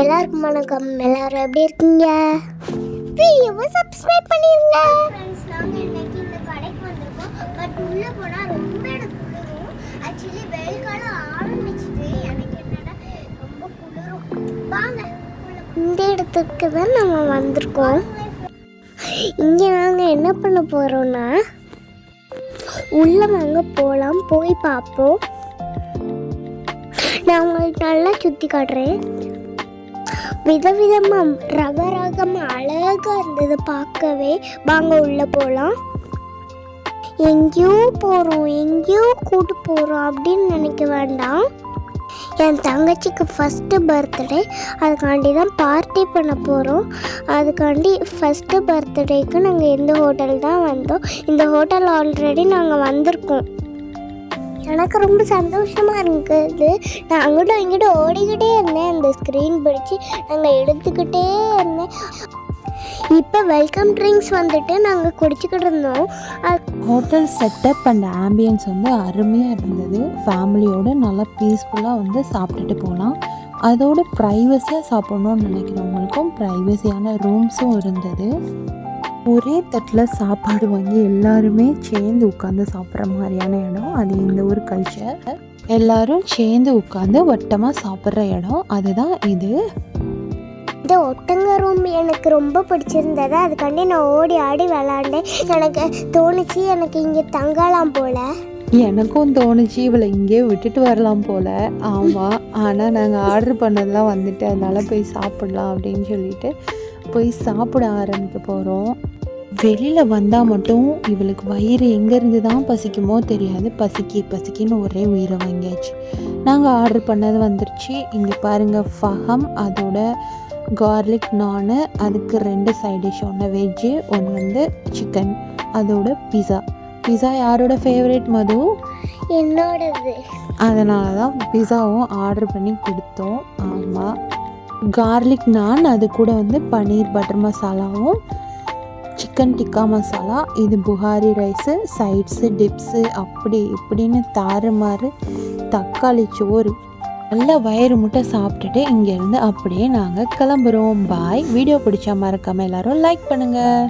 எல்லாருக்கும் வணக்கம். எல்லாரும் எப்படி இருக்கீங்க? வீடியோவை சப்ஸ்கிரைப் பண்ணிருங்க. ஃப்ரெண்ட்ஸ் இன்னைக்கு இந்த கடைக்கு வந்திருக்கோம். பட் உள்ளே போனால் ரொம்ப எனக்கு குளிரும். ஆக்சுவலி வெயில் காலம் ஆரம்பிச்சிட்டு எனக்கு என்னன்னா ரொம்ப குளிரும். வாங்க இந்த இடத்துக்கு தான் நம்ம வந்திருக்கோம். இங்கே நாங்கள் என்ன பண்ண போகிறோம்னா உள்ள வாங்க போகலாம் போய் பார்ப்போம். நான் உங்களுக்கு நல்லா சுற்றி காட்டுறேன். விதவிதமாக ரக ரகமாக அழகாக இருந்தது பார்க்கவே. வாங்க உள்ளே போகலாம் எங்கேயோ போகிறோம் எங்கேயோ கூட்டு போகிறோம் அப்படின்னு நினைக்க வேண்டாம். என் தங்கச்சிக்கு ஃபஸ்ட்டு பர்த்டே அதுக்காண்டி தான் பார்ட்டி பண்ண போகிறோம் அதுக்காண்டி ஃபஸ்ட்டு பர்த்டேக்கு நாங்கள் இந்த ஹோட்டல் தான் வந்தோம். இந்த ஹோட்டல் ஆல்ரெடி நாங்கள் வந்திருக்கோம். எனக்கு ரொம்ப சந்தோஷமாக இருக்குது. நான் அங்கிட்டும் இங்கிட்டும் ஓடிக்கிட்டே இருந்தேன். அந்த ஸ்க்ரீன் பிடிச்சி நாங்கள் எடுத்துக்கிட்டே இருந்தேன். இப்போ வெல்கம் ட்ரிங்க்ஸ் வந்துட்டு நாங்கள் குடிச்சிக்கிட்டு இருந்தோம். ஹோட்டல் செட்டப் அண்ட் ஆம்பியன்ஸ் வந்து அருமையாக இருந்தது. ஃபேமிலியோடு நல்லா பீஸ்ஃபுல்லாக வந்து சாப்பிட்டுட்டு போகலாம். அதோட ப்ரைவசியாக சாப்பிட்ணுன்னு நினைக்கிறவங்களுக்கும் ப்ரைவசியான ரூம்ஸும் இருந்தது. ஒரே தட்டில் சாப்பாடு வாங்கி எல்லாருமே சேர்ந்து உட்காந்து சாப்பிட்ற மாதிரியான இடம். அது இந்த ஒரு கல்ச்சர் எல்லாரும் சேர்ந்து உட்காந்து வட்டமாக சாப்பிட்ற இடம். அதுதான் இது. இந்த ஒட்டங்க ரூம் எனக்கு ரொம்ப பிடிச்சிருந்தது. அதுக்காண்டி நான் ஓடி ஆடி விளாண்டேன். எனக்கு தோணுச்சு எனக்கு இங்கே தங்கலாம் போல. எனக்கும் தோணுச்சு இவளை இங்கேயே விட்டுட்டு வரலாம் போல. ஆமாம் ஆனால் நாங்கள் ஆர்டர் பண்ணதெல்லாம் வந்துட்டு அதனால் போய் சாப்பிடலாம் அப்படின்னு சொல்லிட்டு போய் சாப்பிட ஆரம்பிக்க போகிறோம் வெளியில் வந்தால் மட்டும் இவளுக்கு வயிறு எங்கேருந்து தான் பசிக்குமோ தெரியாது. பசிக்கி பசிக்கின்னு ஒரே உயிரை வாங்கியாச்சு. நாங்கள் ஆர்டர் பண்ணது வந்துருச்சு. இங்கே பாருங்கள் ஃபஹம் அதோட கார்லிக் நானு அதுக்கு ரெண்டு சைட் டிஷ் ஒன்று வெஜ்ஜு ஒன்று வந்து சிக்கன் அதோட பிஸா பிஸா யாரோட ஃபேவரட் மது? என்னோடது. அதனால தான் பிஸாவும் ஆர்டர் பண்ணி கொடுத்தோம். ஆமாம் கார்லிக் நான் அது கூட வந்து பன்னீர் பட்டர் மசாலாவும் சிக்கன் டிக்கா மசாலா இது புகாரி ரைஸு சைட்ஸு டிப்ஸு அப்படி இப்படின்னு தாறுமாறு தக்காளி சோறு நல்லா வயிறு முட்டை சாப்பிட்டுட்டு இங்கேருந்து அப்படியே நாங்கள் கிளம்புறோம். பாய் வீடியோ பிடிச்சா மறக்காமல் எல்லோரும் லைக் பண்ணுங்கள்